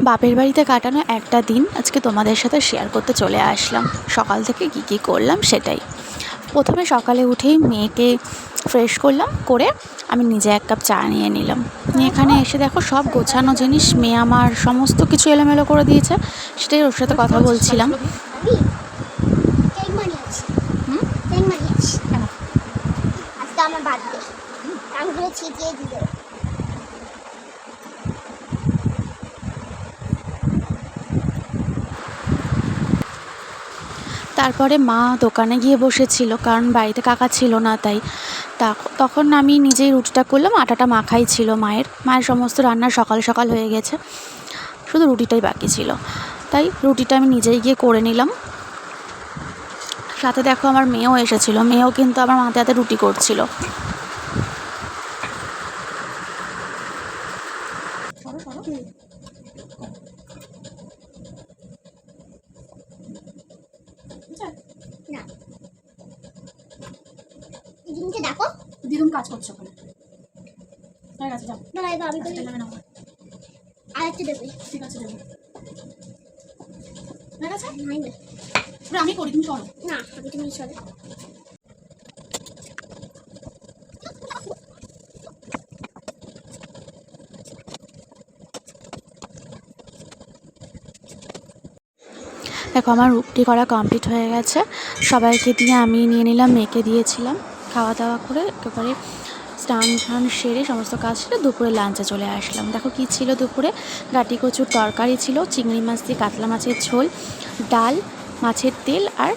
বাপের বাড়িতে কাটানো একটা দিন আজকে তোমাদের সাথে শেয়ার করতে চলে আসলাম। সকাল থেকে কী কী করলাম সেটাই। প্রথমে সকালে উঠেই মেয়েকে ফ্রেশ করলাম করে আমি নিজে এক কাপ চা নিয়ে নিলাম। নিয়ে এখানে এসে দেখো সব গোছানো জিনিস মেয়ে আমার সমস্ত কিছু এলোমেলো করে দিয়েছে সেটাই ওর সাথে কথা বলছিলাম। আমার বার্থডে। তারপরে মা দোকানে গিয়ে বসেছিল, কারণ বাড়িতে কাকা ছিল না, তাই তখন আমি নিজেই রুটিটা করলাম, আটাটা মাখাই ছিল মায়ের। মায়ের সমস্ত রান্না সকাল সকাল হয়ে গেছে, শুধু রুটিটাই বাকি ছিল। তাই রুটিটা আমি নিজেই গিয়ে করে নিলাম। সাথে দেখো আমার মেয়েও এসেছিল, মেয়েও কিন্তু আমার হাতে হাতে রুটি করছিল। জিনিসটা দেখো দিদুন কাজ করছে ওখানে। হয়ে গেছে যাও। না এবার আমি না আর একটু দেবে। ঠিক আছে দেবো। হয়ে গেছে? নাই না আমি করি। তুমি চলো না আমি তুমি সরে। দেখো আমার রুটি করা কমপ্লিট হয়ে গেছে। সবাইকে দিয়ে আমি নিয়ে নিলাম মেয়েকে দিয়েছিলাম। খাওয়া দাওয়া করে একেবারে স্নান টান সেরে সমস্ত কাজ সেরে দুপুরে লাঞ্চে চলে আসলাম। দেখো কি ছিল দুপুরে? গাটি কচুর তরকারি ছিল, চিংড়ি মাছ দিয়ে কাতলা মাছের ঝোল, ডাল, মাছের তেল আর